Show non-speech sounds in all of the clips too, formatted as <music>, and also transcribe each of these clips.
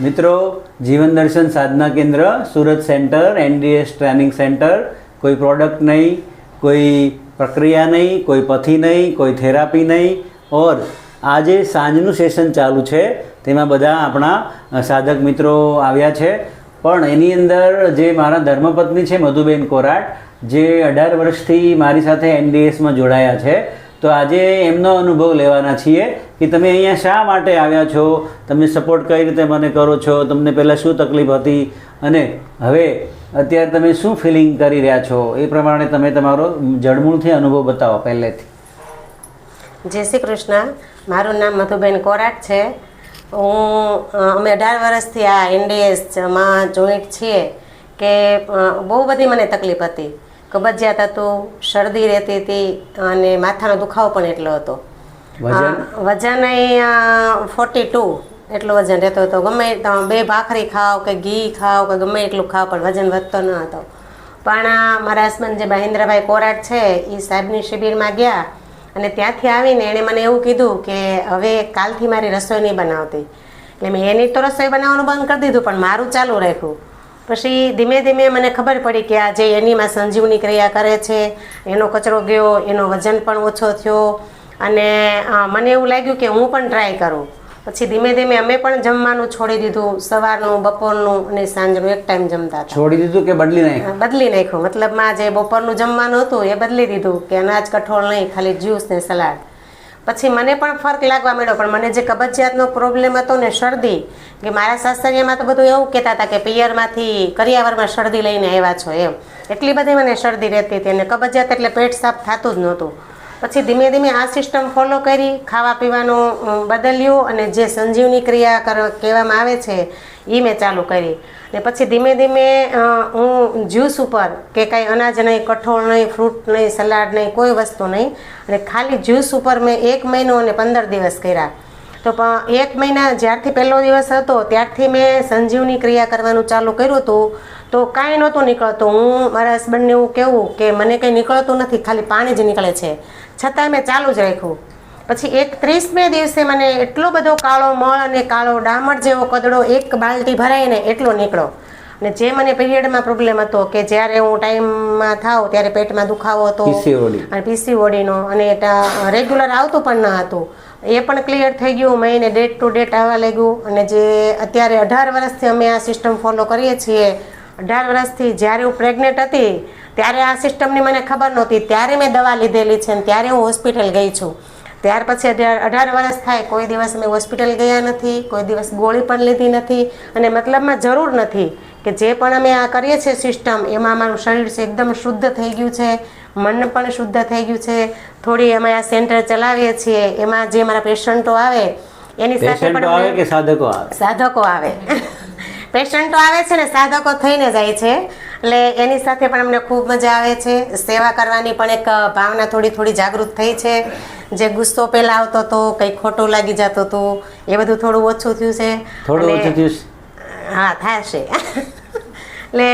મિત્રો, જીવન દર્શન સાધના કેન્દ્ર, Surat center NDS training center, કોઈ પ્રોડક્ટ નહીં, કોઈ પ્રક્રિયા નહીં, કોઈ પથી નહીં, કોઈ થેરાપી નહીં, ઓર આજે સાંજનું સેશન ચાલુ છે, તેમાં બધા આપણા સાધક મિત્રો આવ્યા છે. પણ એની અંદર જે મારા ધર્મપત્ની છે, મધુબેન કોરાટ, જે અઢાર વર્ષથી મારી સાથે એનડીએસમાં જોડાયા છે તો આજે એમનો અનુભવ લેવાના છીએ કે તમે અહીંયા શા માટે આવ્યા છો? તમે સપોર્ટ કઈ રીતે મને કરો છો? તમને પહેલાં શું તકલીફ હતી? અને હવે અત્યારે તમે શું ફિલિંગ કરી રહ્યા છો? એ પ્રમાણે તમે તમારો જડમૂળથી અનુભવ બતાવો પહેલેથી. જય શ્રી કૃષ્ણ. મારું નામ મધુબેન કોરાટ છે. હું અમે અઢાર વર્ષથી આ એનડીએસમાં જોઈન્ટ છીએ કે બહુ બધી મને તકલીફ હતી. કબજિયાત હતું શરદી રહેતી હતી અને માથાનો દુખાવો પણ એટલો હતો. વજન? અ, ફોર્ટી ટુ એટલું વજન રહેતો હતો. ગમે બે ભાખરી ખાઓ કે ઘી ખાઓ કે ગમે એટલું ખાઓ પણ વજન વધતો ન હતો. પણ મારા હસબન્ડ જે મહેન્દ્રભાઈ કોરાટ છે એ સાહેબની શિબિરમાં ગયા અને ત્યાંથી આવીને એણે મને એવું કીધું કે હવે કાલથી મારી રસોઈ નહીં બનાવતી. એટલે મેં એની તો રસોઈ બનાવવાનું બંધ કરી દીધું પણ મારું ચાલુ રાખ્યું. પછી ધીમે ધીમે મને ખબર પડી કે આ જે એનીમાં સંજીવની ક્રિયા કરે છે એનો કચરો ગયો એનો વજન પણ ઓછો થયો. અને મને એવું લાગ્યું કે હું પણ ટ્રાય કરું. પછી ધીમે ધીમે અમે પણ જમવાનું છોડી દીધું. સવારનું બપોરનું અને સાંજનું એક ટાઈમ જમતા છોડી દીધું કે બદલી નાખ્યું? બદલી નાખ્યું. મતલબમાં જે બપોરનું જમવાનું હતું એ બદલી દીધું કે અનાજ કઠોળ નહીં ખાલી જ્યુસ ને સલાડ પછી મને પણ ફરક લાગવા માંડ્યો, પણ મને જે કબજિયાતનો પ્રોબ્લેમ હતો ને શરદી, કે મારા સાસરિયામાં તો બધું એવું કહેતા હતા કે પિયરમાંથી કરિયાવરમાં શરદી લઈને આવ્યા છો એમ. એટલી બધી મને શરદી રહેતી હતી અને કબજિયાત એટલે પેટ સાફ થતું જ નહોતું. પછી ધીમે ધીમે આ સિસ્ટમ ફોલો કરી ખાવા પીવાનું બદલ્યું અને જે સંજીવની ક્રિયા કર, કહેવામાં આવે છે એ મેં ચાલુ કરી. ને પછી ધીમે ધીમે હું જ્યુસ ઉપર કે કાંઈ અનાજ નહીં, કઠોળ નહીં ફ્રૂટ નહીં સલાડ નહીં, કોઈ વસ્તુ નહીં, અને ખાલી જ્યુસ ઉપર મેં એક મહિનો અને પંદર દિવસ કર્યા. તો પણ એક મહિના જ્યારથી પહેલો દિવસ હતો, ત્યારથી મેં સંજીવની ક્રિયા કરવાનું ચાલુ કર્યું હતું. તો કાંઈ નહોતું નીકળતું. હું મારા હસબન્ડને એવું કહેવું કે મને કંઈ નીકળતું નથી ખાલી પાણી જ નીકળે છે. છતાંય મેં ચાલુ જ રાખ્યું. પછી એક ત્રીસમે દિવસે મને એટલો બધો કાળો મળ અને કાળો ડામર જેવો કદડો એક બાલટી ભરાઈને એટલો નીકળો અને જે મને પીરિયડમાં પ્રોબ્લેમ હતો કે જ્યારે હું ટાઈમમાં થાવ ત્યારે પેટમાં દુખાવો હતો. અને પીસીઓડીનો અને રેગ્યુલર આવતું પણ ન હતું. એ પણ ક્લિયર થઈ ગયું. મહિને ડેટ ટુ ડેટ આવવા લાગ્યું. અને જે અત્યારે અઢાર વર્ષથી અમે આ સિસ્ટમ ફોલો કરીએ છીએ અઢાર વર્ષથી જ્યારે હું પ્રેગ્નેન્ટ હતી ત્યારે આ સિસ્ટમની મને ખબર નહોતી. ત્યારે મેં દવા લીધેલી છે અને ત્યારે હું હોસ્પિટલ ગઈ છું. ત્યાર પછી અઢાર અઢાર વર્ષ થાય કોઈ દિવસ અમે હોસ્પિટલ ગયા નથી કોઈ દિવસ ગોળી પણ લીધી નથી અને મતલબમાં જરૂર નથી કે જે પણ અમે આ કરીએ છીએ સિસ્ટમ એમાં અમારું શરીર છે એકદમ શુદ્ધ થઈ ગયું છે મન પણ શુદ્ધ થઈ ગયું છે. થોડી અમે આ સેન્ટર ચલાવીએ છીએ એમાં જે મારા પેશન્ટો આવે એની સાથે પણ આવે કે સાધકો આવે? સાધકો આવે. પેશન્ટો આવે છે ને સાધકો થઈને જાય છે. એટલે એની સાથે પણ અમને ખૂબ મજા આવે છે. સેવા કરવાની પણ એક ભાવના થોડી થોડી જાગૃત થઈ છે. જે ગુસ્સો પહેલા આવતો હતો કંઈ ખોટું લાગી જતો હતો એ બધું થોડું ઓછું થયું છે. થોડું ઓછું થયું છે? હા થશે. એટલે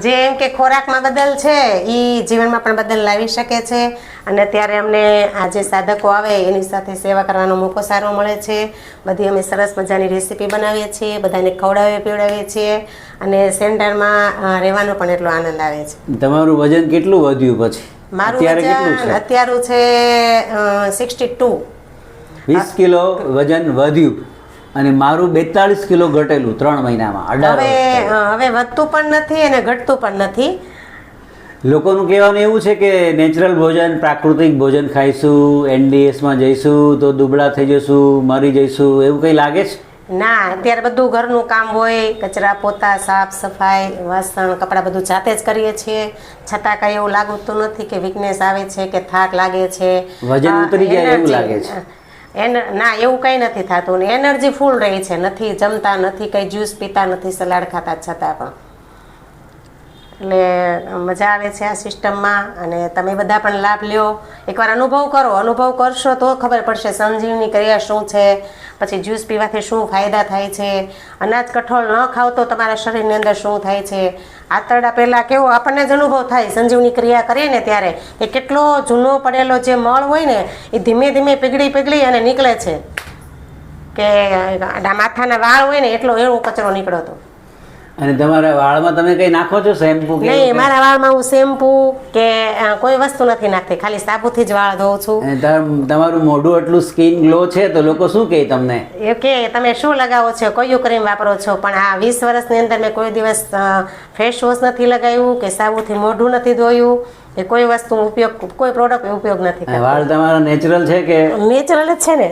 જે એમ કે ખોરાકમાં બદલ છે એ જીવનમાં પણ બદલ લાવી શકે છે. અને અત્યારે અમને આ જે સાધકો આવે એની સાથે સેવા કરવાનો મોકો સારો મળે છે. બધી અમે સરસ મજાની રેસીપી બનાવીએ છીએ બધાને ખવડાવીએ પીવડાવીએ છીએ અને સેન્ટરમાં રહેવાનો પણ એટલો આનંદ આવે છે. તમારું વજન કેટલું વધ્યું પછી? મારું વજન છે? અત્યારું છે સિક્સટી ટુ વીસ કિલો વજન વધ્યું અને મારું બેતાળીસ કિલો ઘટેલું ત્રણ મહિનામાં હવે હવે વધતું પણ નથી અને ઘટતું પણ નથી. લોકોનું કહેવાનું એવું છે કે નેચરલ ભોજન પ્રાકૃતિક ભોજન ખાઈશું એનડીએસમાં જઈશું તો દુબળા થઈ જઈશું મરી જઈશું એવું કંઈ લાગે છે? ના અત્યારે બધું ઘરનું કામ હોય કચરા પોતા સાફ સફાઈ વાસણ કપડાં બધું જાતે જ કરીએ છીએ. છતાં કંઈ એવું લાગતું નથી કે વીકનેસ આવે છે કે થાક લાગે છે. વજન ઉતરી જાય એવું લાગે છે. એન ના એવું કંઈ નથી થતું. ને એનર્જી ફૂલ રહે છે. નથી જમતા નથી કંઈ જ્યુસ પીતા નથી સલાડ ખાતા છતાં પણ. એટલે મજા આવે છે આ સિસ્ટમમાં અને તમે બધા પણ લાભ લ્યો. એકવાર અનુભવ કરો, અનુભવ કરશો તો ખબર પડશે સંજીવની ક્રિયા શું છે, પછી જ્યુસ પીવાથી શું ફાયદા થાય છે, અનાજ કઠોળ ન ખાવ તો તમારા શરીરની અંદર શું થાય છે. આતરડા પહેલાં કેવો આપણને જ અનુભવ થાય, સંજીવની ક્રિયા કરીએ ને ત્યારે કે કેટલો જૂનો પડેલો જે મળ હોય ને, એ ધીમે ધીમે પીગળી પીગળી અને નીકળે છે. કે માથાના વાળ હોય ને, એટલો એવો કચરો નીકળતો. અને તમારા વાળમાં તમે કંઈ નાખો છો શેમ્પુ કે નહીં મારા વાળમાં હું શેમ્પુ કે કોઈ વસ્તુ નથી નાખતી ખાલી સાબુથી જ વાળ ધોઉં છું. તમારું મોઢું એટલું સ્કિન ગ્લો છે તો લોકો શું કહે તમને? એ કે તમે શું લગાવો છો? કયું ક્રીમ વાપરો છો? પણ આ વીસ વર્ષની અંદર મેં કોઈ દિવસ ફેસ વોશ નથી લગાવ્યું કે સાબુથી મોઢું નથી ધોયું કે કોઈ વસ્તુ ઉપયોગ કોઈ પ્રોડક્ટ ઉપયોગ નથી વાળ તમારા નેચરલ છે કે? નેચરલ જ છે ને.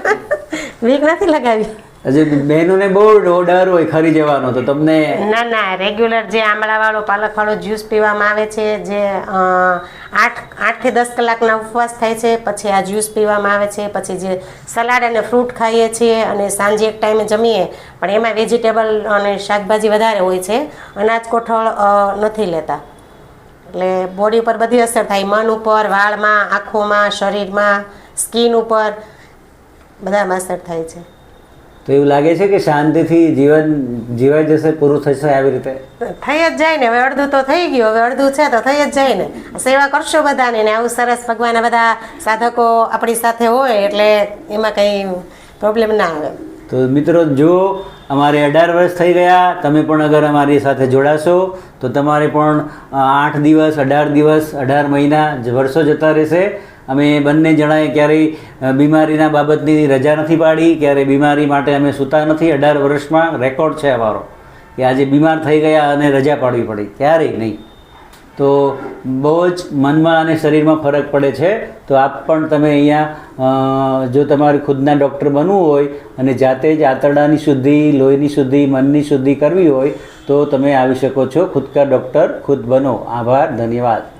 <laughs> વીક નથી લગાવી. હજી બહેનોને બહુ ડર હોય ખરી જવાનો તો તમને ના ના રેગ્યુલર જે આમળાવાળો પાલકવાળો જ્યુસ પીવામાં આવે છે, જે આઠ, આઠથી દસ કલાકના ઉપવાસ થાય છે, પછી આ જ્યુસ પીવામાં આવે છે, પછી જે સલાડ અને ફ્રૂટ ખાઈએ છીએ અને સાંજે એક ટાઈમે જમીએ, પણ એમાં વેજીટેબલ અને શાકભાજી વધારે હોય છે, અનાજ કોઠળ નથી લેતા. એટલે બોડી ઉપર બધી અસર થાય, મન ઉપર, વાળમાં, આંખોમાં, શરીરમાં સ્કિન ઉપર, બધામાં અસર થાય છે. તો એવું લાગે છે કે શાંતિથી જીવન જીવાઈ જશે પૂરું થશે આવી રીતે? થઈ જ જાય ને હવે અડધું તો થઈ ગયું હવે અડધું છે તો થઈ જ જાય ને. સેવા કરશો બધાને ને આવું સરસ ભગવાનના બધા સાધકો આપણી સાથે હોય એટલે એમાં કંઈ પ્રોબ્લેમ ના આવે. તો મિત્રો જો અમારે અઢાર વર્ષ થઈ ગયા તમે પણ અગર અમારી સાથે જોડાશો તો તમારે પણ આઠ દિવસ અઢાર દિવસ અઢાર મહિના વર્ષો જતા રહેશે. અમે બંને જણાએ ક્યારેય બીમારીના બાબતની રજા નથી પાડી, ક્યારેય બીમારી માટે અમે સૂતા નથી. અઢાર વર્ષમાં રેકોર્ડ છે અમારો કે આજે બીમાર થઈ ગયા અને રજા પાડવી પડી. ક્યારેય નહીં. તો બહુ જ મનમાં અને શરીરમાં ફરક પડે છે. તો આપ પણ તમે અહીંયા જો તમારે ખુદના ડૉક્ટર બનવું હોય અને જાતે જ આંતરડાની શુદ્ધિ, લોહીની શુદ્ધિ, મનની શુદ્ધિ કરવી હોય, તો તમે આવી શકો છો. ખુદ કા ડૉક્ટર, ખુદ બનો. આભાર. ધન્યવાદ.